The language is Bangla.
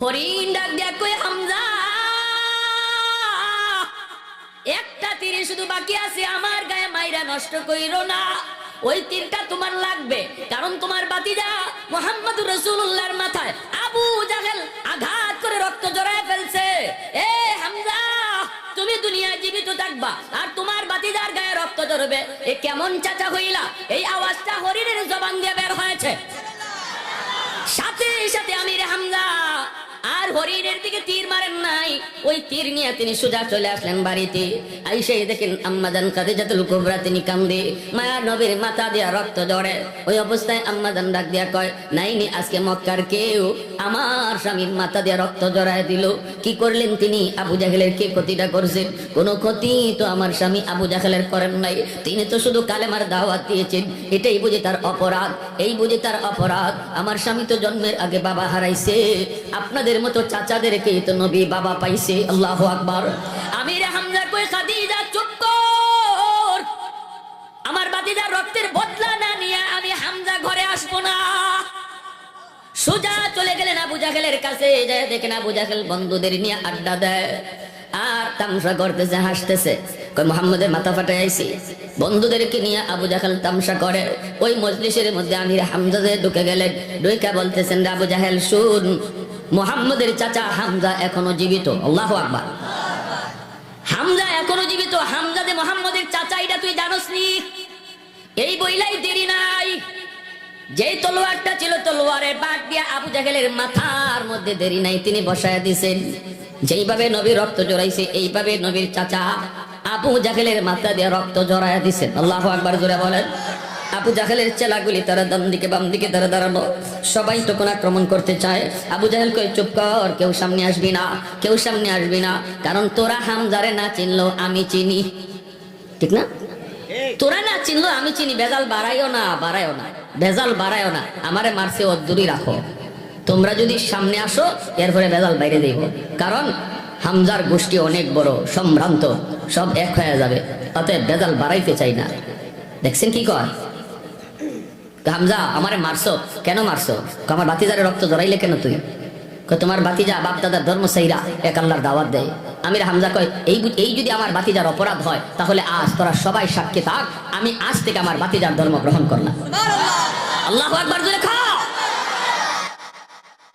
হরিণ ডাক কই হামজা! একটা তীরে শুধু বাকি আছে, আমার গায়ে মাইরা নষ্ট কইরো না। ওই তীরটা তোমার লাগবে, কারণ তোমার মোহাম্মদ রসুল্লাহর মাথায় আবু জাহেল আঘাত করে রক্ত জড়ায় ফেলছে। এ হামজা, তুমি দুনিয়ায় জীবিত থাকবা, আর তোমার বাতিজার গায়ে রক্ত জড়বে এ কেমন চাচা হইলা, এই আওয়াজটা হরিণের জবান দিয়ে হরিণের দিকে তীর মারেন নাই। ওই তীর নিয়ে তিনি সোজা চলে আসলেন বাড়িতে। আইসে দেখেন আম্মাজান কাদিজাতুল কুবরা তিনি কান্দে। মায়া নবীর মাথা দিয়া রক্ত জড়ে ওই অবস্থায় আম্মাজান ডাক দিয়া কয় নাইনি আজকে মক্কার কেউ আমার স্বামীর মাথা দিয়া রক্ত জড়ায় দিল। কি করলেন তিনি? আবু জাহেলের কে ক্ষতিটা করছেন কোনো ক্ষতি তো আমার স্বামী আবু জাহেলের করেন নাই। তিনি তো শুধু কালেমার দাওয়াত দিয়েছেন। এটাই বুঝে তার অপরাধ। এই বুঝে তার অপরাধ। আমার স্বামী তো জন্মের আগে বাবা হারাইছে। আপনাদের মতো চাচাদেরকে তো নবী বাবা পাইছে, আল্লাহ আকবার। আমির হামজা কই, খাদিজা, চুপ কর। আমার বাতিজা রক্তের বদলা না নিয়ে আমি হামজা ঘরে আসব না। সোজা চলে গেলেন আবু জাহেলের কাছে যায় দেখেন আবু জাহেল বন্ধুদের নিয়ে আড্ডা দেয়। আর তামসা করতেছে, হাসতেছে। মোহাম্মদের মাথা ফাটাই আইছি। বন্ধুদেরকে নিয়ে আবু জাহেল তামসা করে। ওই মজলিসের মধ্যে আমির হামজাদে ঢুকে গেলেন ঢুকে বলতেছেন আবু জাহেল, শুন মোহাম্মদের চাচা হামজা এখনও জীবিত। আল্লাহ আকবার। হামজা এখনও জীবিত। হামজাদে মোহাম্মদের চাচা, এটা তুই জানোস নি? এই বইলাই দেরি নাই। যেই তলোয়ারটা ছিল তলোয়ারের বাদ দিয়ে আবু জাহেলের মাথার মধ্যে দেরি নাই, তিনি বসায় দিছেন। যেইভাবে নবীর রক্ত জড়াইছে, এইভাবে নবীর চাচা আবু জাহেলের মাথা দিয়ে রক্ত জড়ায় দিছেন। আল্লাহ আকবার জোরে বলেন। আবু জাহেলের চেলাগুলি তারা ডান দিকে, বাম দিকে তারা দাঁড়ানো সবাই তখন আক্রমণ করতে চায়। আবু জাহেল কই চুপ কর, কেউ সামনে আসবি না, কেউ সামনে আসবি না, কারণ তোরা হামজারে না চিনলো, আমি চিনি। ঠিক না? তোরা না চিনলো, আমি চিনি, ভেজাল বাড়াইও না বাড়াইও না, ভেজাল বাড়াইও না, আমারে মারছে অদ্দুরি রাখো। তোমরা যদি সামনে আসো, এরপরে ভেজাল বাইরে দেব, কারণ হামজার গোষ্ঠী অনেক বড়, সম্ভ্রান্ত, সব এক হয়ে যাবে, অতএব ভেজাল বাড়াইতে চাই না। দেখছেন কি কয়? হামজা আমারে মারছো? কেন মারছো? আমার বাতিজারে রক্ত জড়াইলে কেন তুই? তোমার বাতিজা বাপ দাদার ধর্ম সেইরা এক আল্লাহর দাওয়াত দেয়। আমির হামজা কয় এই এই যদি আমার বাতিজার অপরাধ হয় তাহলে আজ তোরা সবাই সাক্ষী থাক। আমি আজ থেকে আমার বাতিজার ধর্ম গ্রহণ করলাম। আল্লাহ একবার জোরে খা